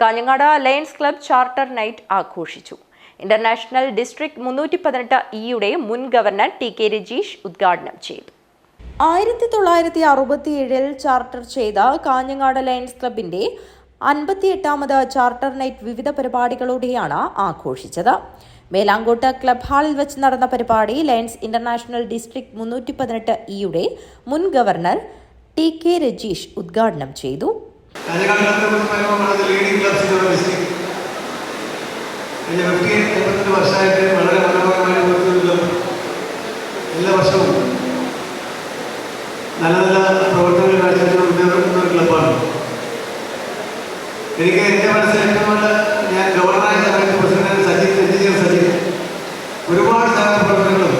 Kanhangad lions club charter night ആഘോഷിച്ചു. International district മുന്നൂറ്റി പതിനെട്ട് ഇയുടെ മുൻ ഗവർണർ ടി കെ രജീഷ് ഉദ്ഘാടനം ചെയ്തു. ആയിരത്തി തൊള്ളായിരത്തി അറുപത്തിയേഴിൽ ചാർട്ടർ ചെയ്ത കാഞ്ഞങ്ങാട് ലയൺസ് ക്ലബിന്റെ അൻപത്തിയെട്ടാമത് ചാർട്ടർ നൈറ്റ് വിവിധ പരിപാടികളോടെയാണ് ആഘോഷിച്ചത്. മേലാങ്കോട്ട് ക്ലബ് ഹാളിൽ വെച്ച് നടന്ന പരിപാടി ലയൺസ് ഇന്റർനാഷണൽ ഡിസ്ട്രിക്ട് മുന്നൂറ്റി പതിനെട്ട് ഇയുടെ മുൻ ഗവർണർ ടി കെ രജീഷ് ഉദ്ഘാടനം ചെയ്തു Kanhangad club leading clubs in district കഴിഞ്ഞ ഫിഫ്റ്റി എൺപത്തെട്ട് വർഷമായിട്ട് വളരെ മനോഹരമായി ക്ലബ് എല്ലാ വർഷവും നല്ല നല്ല പ്രവർത്തനങ്ങൾ മുന്നേറുന്ന ഒരു ക്ലബ്ബാണ്. എനിക്ക് എന്റെ മനസ്സിൽ ഏറ്റവും നല്ല ഞാൻ ഗവർണറായ സമയത്ത് പ്രസിഡന്റ് സജീവ് എഞ്ചിനീയർ സജീവ് ഒരുപാട് പ്രവർത്തനങ്ങളും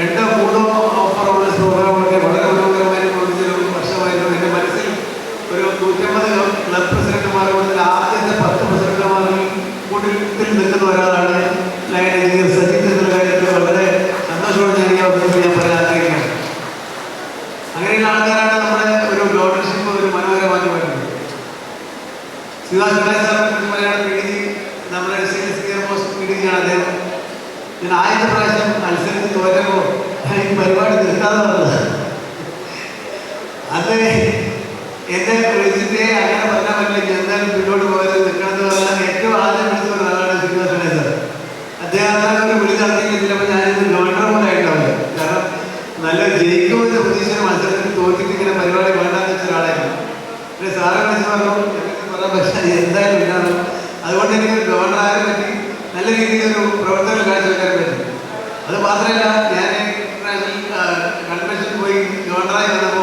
രണ്ടോ മൂന്നോ ഓഫറുള്ള പ്രോഗ്രാമുകളൊക്കെ വളരെ മനോഹരമായി പ്രവർത്തിച്ച ഒരു വർഷമായിരുന്നു. എന്റെ മനസ്സിൽ ഒരു നൂറ്റമ്പത് ക്ലബ് പ്രസിഡന്റുമാർ മനോഹരമാക്കി വരുന്നത് ശ്രീദാസ് മലയാളം പി ഡി നമ്മുടെ പി ഡി അദ്ദേഹം. ഞാൻ ആദ്യത്തെ പ്രാവശ്യം മത്സരത്തിൽ തോറ്റപ്പോൾ ഞാൻ ഈ പരിപാടി നിർത്താതെ പറഞ്ഞത് അത് എന്നെ വിളിച്ചിട്ട് അങ്ങനെ പറഞ്ഞാൽ പറ്റില്ല. ഞാൻ എന്തായാലും പിന്നോട്ട് പോയത് നിൽക്കണമെന്ന് പറഞ്ഞാൽ ഏറ്റവും ആദ്യം വിളിച്ച ശ്രീനിവാസനെ സാർ. അദ്ദേഹം ഒരു വിളി നടത്തിയെങ്കിൽ ചിലപ്പോൾ ഞാനിത് ഗവർണർ പോലെ ആയിട്ടുണ്ടാവില്ല കാരണം നല്ല ജയിക്കുമെന്ന് പ്രതീക്ഷിച്ച മത്സരത്തിൽ തോറ്റിട്ട് ഇങ്ങനെ പരിപാടി വേണ്ടാന്ന് വെച്ച ഒരാളായിരുന്നു പിന്നെ സാറെ വിളിച്ച് പറഞ്ഞു എനിക്ക് പറയാൻ പറ്റില്ല എന്തായാലും ഇല്ലാന്ന് അതുകൊണ്ട് എനിക്ക് ഗവർണർ ആകാൻ പറ്റി നല്ല രീതിയിൽ ഒരു പ്രവർത്തനം കാഴ്ചവെക്കാൻ പറ്റി. അത് മാത്രമല്ല ഞാൻ കൺവെൻഷനിൽ പോയി ഗവർണറായി വന്നപ്പോൾ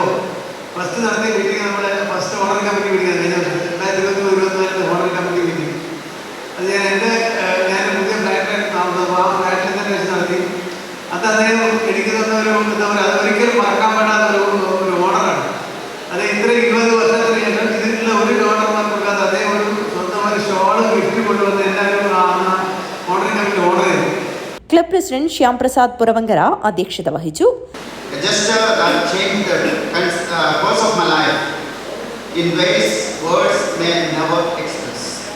life in ways words may never express.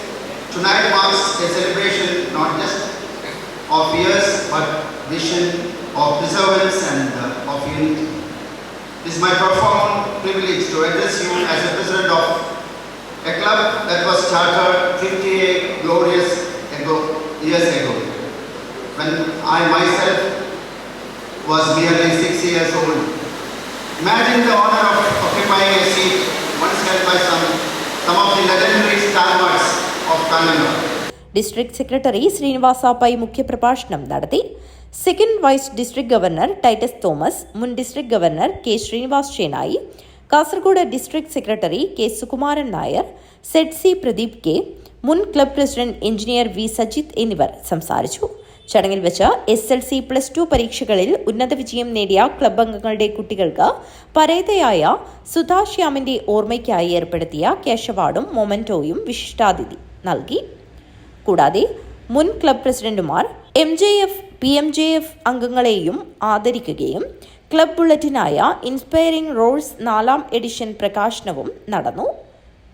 Tonight marks a celebration not just of years but vision of perseverance and uh, of unity. It is my profound privilege to address you as a president of a club that was started 58 glorious ago, years ago, I myself was merely six years old. Imagine the honor of occupying a seat once held by some, some of the legendary stalwarts of Kannada. District secretary Srinivasa Pai മുഖ്യപ്രഭാഷണം നടത്തി second vice district governor Titus Thomas മുൻ district governor K Srinivas Shenoy Kasargod district secretary K Sukumaran Nair Z C Pradeep K മുൻ club president engineer V Sajith എന്നിവർ സംസാരിച്ചു ചടങ്ങിൽ വെച്ച് S L C plus two പരീക്ഷകളിൽ ഉന്നത വിജയം നേടിയ ക്ലബ് അംഗങ്ങളുടെ കുട്ടികൾക്ക് പരേതയായ സുധാശ്യാമിന്റെ ഓർമ്മയ്ക്കായി ഏർപ്പെടുത്തിയ ക്യാഷ് അവാർഡും മൊമന്റോയും വിശിഷ്ടാതിഥി നൽകി. കൂടാതെ മുൻ ക്ലബ് പ്രസിഡന്റുമാർ M J F P M J F അംഗങ്ങളെയും ആദരിക്കുകയും ക്ലബ് ബുള്ളറ്റിനായ ഇൻസ്പയറിംഗ് റോൾസ് നാലാം എഡിഷൻ പ്രകാശനവും നടന്നു.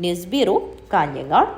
News bureau Kanhangad.